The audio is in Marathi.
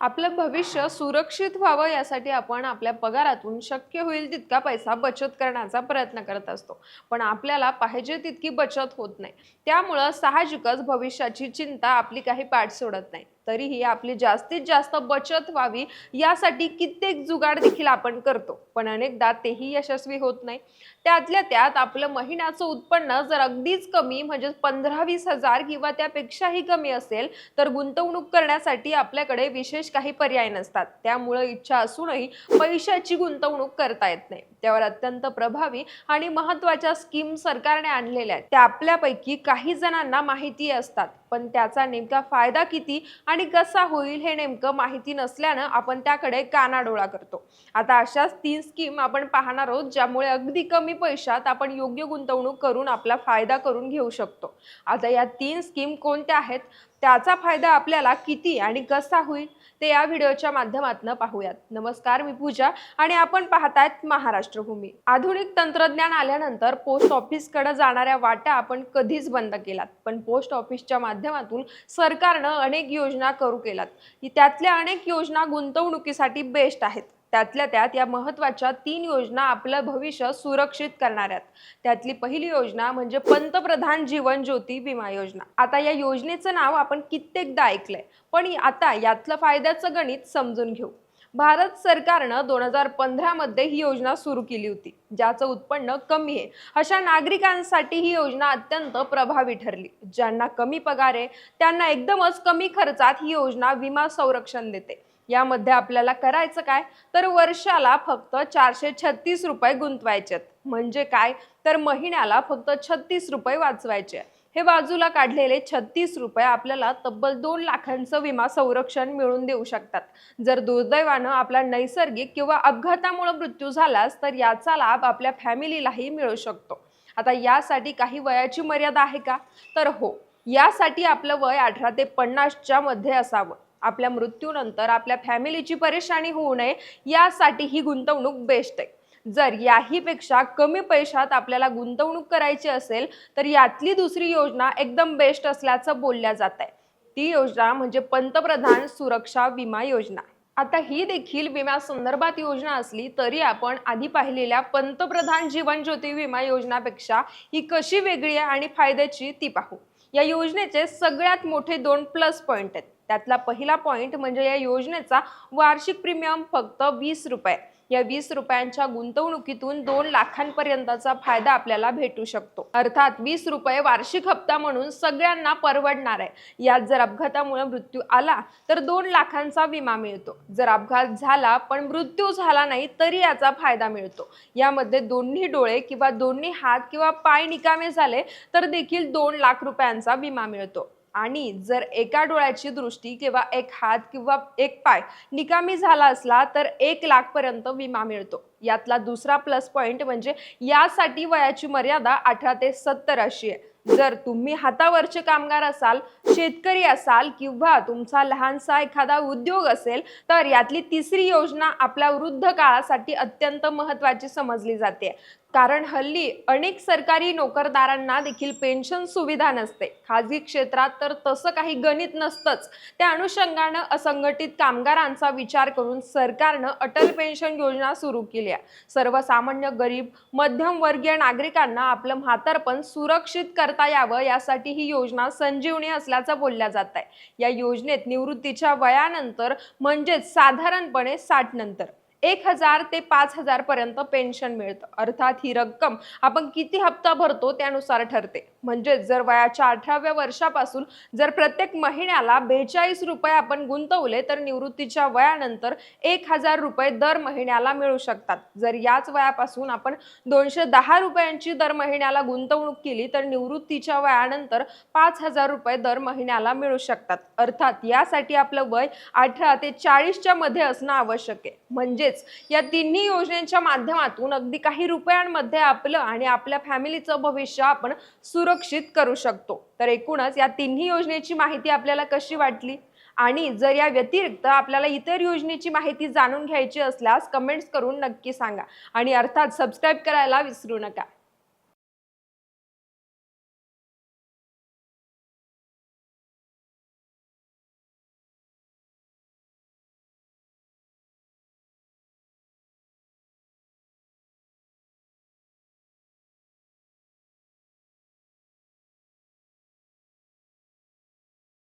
आपलं भविष्य सुरक्षित व्हावं यासाठी आपण आपल्या पगारातून शक्य होईल तितका पैसा बचत करण्याचा प्रयत्न करत असतो. पण आपल्याला पाहिजे तितकी बचत होत नाही. त्यामुळं साहजिकच भविष्याची चिंता आपली काही पाठ सोडत नाही. तरीही आपली जास्तीत जास्त बचत व्हावी यासाठी कित्येक जुगाड देखील आपण करतो. पण अनेकदा तेही यशस्वी होत नाही. त्यातल्या त्यात आपलं महिन्याचं उत्पन्न जर अगदीच कमी म्हणजे पंधरा वीस हजार किंवा त्यापेक्षाही कमी असेल तर गुंतवणूक करण्यासाठी आपल्याकडे विशेष काही पर्याय नसतात. त्यामुळं इच्छा असूनही पैशाची गुंतवणूक करता येत नाही. त्यावर अत्यंत प्रभावी आणि महत्त्वाच्या स्कीम सरकारने आणलेल्या आहेत. त्या आपल्यापैकी काही जणांना माहिती असतात. पण त्याचा नेमका फायदा किती आणि कसा होईल हे नेमकं माहिती नसल्यानं आपण त्याकडे कानाडोळा करतो. आता अशाच तीन स्कीम आपण पाहणार आहोत ज्यामुळे अगदी कमी पैशात आपण योग्य गुंतवणूक करून आपला फायदा करून घेऊ शकतो. आता या तीन स्कीम कोणत्या आहेत? त्याचा फायदा आपल्याला किती आणि कसा होईल ते या व्हिडिओच्या माध्यमातून पाहूयात. नमस्कार मी पूजा आणि आपण पाहतायत महाराष्ट्रभूमी. आधुनिक तंत्रज्ञान आल्यानंतर पोस्ट ऑफिसकडे जाणाऱ्या वाटा आपण कधीच बंद केलात. पण पोस्ट ऑफिसच्या माध्यमातून सरकारनं अनेक योजना करू केलात. त्यातल्या अनेक योजना गुंतवणुकीसाठी बेस्ट आहेत. त्यातल्या त्यात या महत्त्वाच्या तीन योजना आपलं भविष्य सुरक्षित करणार आहेत त्यातली पहिली योजना म्हणजे पंतप्रधान जीवन ज्योती विमा योजना. आता या योजनेचं नाव आपण कित्येकदा ऐकलंय. पण आता यातलं फायद्याचं गणित समजून घेऊ. भारत सरकारनं दोन हजार पंधरा मध्ये ही योजना सुरू केली होती ज्याचं उत्पन्न कमी आहे. अशा नागरिकांसाठी ही योजना अत्यंत प्रभावी ठरली. ज्यांना कमी पगार आहे त्यांना एकदमच कमी खर्चात ही योजना विमा संरक्षण देते. यामध्ये आपल्याला करायचं काय? तर वर्षाला फक्त चारशे छत्तीस रुपये गुंतवायचे म्हणजे काय? तर महिन्याला फक्त छत्तीस रुपये वाचवायचे हे बाजूला काढलेले छत्तीस रुपये आपल्याला तब्बल दोन लाखांचं विमा संरक्षण मिळून देऊ शकतात. जर दुर्दैवानं आपला नैसर्गिक किंवा अपघातामुळे मृत्यू झालास तर याचा लाभ आपल्या फॅमिलीलाही मिळू शकतो. आता यासाठी काही वयाची मर्यादा आहे का? तर हो यासाठी आपलं वय अठरा ते पन्नासच्या मध्ये असावं. आपल्या मृत्यूनंतर आपल्या फॅमिलीची परेशानी होऊ नये यासाठी ही गुंतवणूक बेस्ट आहे. जर याहीपेक्षा कमी पैशात आपल्याला गुंतवणूक करायची असेल तर यातली दुसरी योजना एकदम बेस्ट असल्याचं बोलल्या जात आहे ती योजना म्हणजे पंतप्रधान सुरक्षा विमा योजना. आता ही देखील विमा संदर्भात योजना असली तरी आपण आधी पाहिलेल्या पंतप्रधान जीवन ज्योती विमा योजनापेक्षा ही कशी वेगळी आहे आणि फायद्याची ती पाहू. या योजनेचे सगळ्यात मोठे दोन प्लस पॉईंट आहेत. त्यातला पहिला पॉईंट म्हणजे या योजनेचा वार्षिक प्रीमियम फक्त वीस रुपये. या वीस रुपयांच्या गुंतवणुकीतून दोन लाखांपर्यंतचा फायदा आपल्याला भेटू शकतो. अर्थात वीस रुपये वार्षिक हप्ता म्हणून सगळ्यांना परवडणार आहे. यात जर अपघातामुळे मृत्यू आला तर दोन लाखांचा विमा मिळतो. जर अपघात झाला पण मृत्यू झाला नाही तरी याचा फायदा मिळतो. यामध्ये दोन्ही डोळे किंवा दोन्ही हात किंवा पाय निकामे झाले तर देखील दोन लाख रुपयांचा विमा मिळतो. आणि जर एका डोळ्याची दृष्टी किंवा एक हात किंवा एक पाय निकामी झाला असला तर एक लाखपर्यंत विमा मिळतो. यातला दुसरा प्लस पॉईंट म्हणजे यासाठी वयाची मर्यादा अठरा ते सत्तर अशी आहे. जर तुम्ही हातावरचे कामगार असाल शेतकरी असाल किंवा तुमचा लहानसा एखादा उद्योग असेल तर यातली तिसरी योजना आपल्या वृद्ध काळासाठी अत्यंत महत्वाची समजली जाते. कारण हल्ली अनेक सरकारी नोकरदारांना देखील पेन्शन सुविधा नसते. खाजगी क्षेत्रात तर तसं काही गणित नसतंच. त्या अनुषंगानं असंघटित कामगारांचा विचार करून सरकारनं अटल पेन्शन योजना सुरू केली आहे सर्वसामान्य गरीब मध्यमवर्गीय नागरिकांना आपलं म्हातारपण सुरक्षित करता यावं यासाठी ही योजना संजीवनी असल्याचं बोलल्या जात आहे या योजनेत निवृत्तीच्या वयानंतर म्हणजेच साधारणपणे साठ नंतर. एक हजार ते पाच हजार पर्यंत पेन्शन मिळतं. अर्थात ही रक्कम आपण किती हप्ता भरतो त्यानुसार ठरते. म्हणजेच जर वयाच्या अठराव्या वर्षापासून जर प्रत्येक महिन्याला बेचाळीस रुपये आपण गुंतवले तर निवृत्तीच्या वयानंतर एक हजार रुपये दर महिन्याला मिळू शकतात. जर याच वयापासून आपण दोनशे दहा रुपयांची दर महिन्याला गुंतवणूक केली तर निवृत्तीच्या वयानंतर पाच हजार रुपये दर महिन्याला मिळू शकतात. अर्थात यासाठी आपलं वय अठरा ते चाळीसच्या मध्ये असणं आवश्यक आहे. म्हणजे या तिन्ही योजनेच्या माध्यमातून अगदी काही रुपयांमध्ये आपलं आणि आपल्या फॅमिलीचं भविष्य आपण सुरक्षित करू शकतो. तर एकूणच या तिन्ही योजनेची माहिती आपल्याला कशी वाटली? आणि जर या व्यतिरिक्त आपल्याला इतर योजनेची माहिती जाणून घ्यायची असल्यास कमेंट्स करून नक्की सांगा. आणि अर्थात सबस्क्राईब करायला विसरू नका.